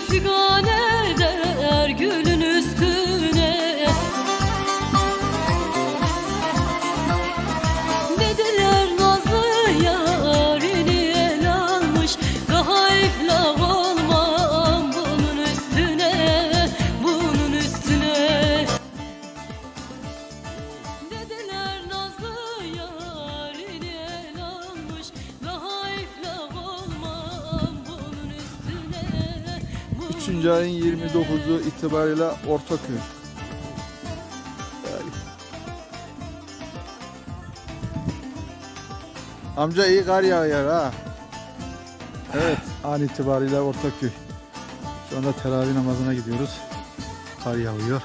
bir figan gülün üstüne. Dediler nazlı yarini el almış daha iflah 3. ayın 29'u itibariyle Ortaköy. Amca iyi kar yağıyor ha. Evet an itibariyle Ortaköy. Şu anda teravih namazına gidiyoruz. Kar yağıyor.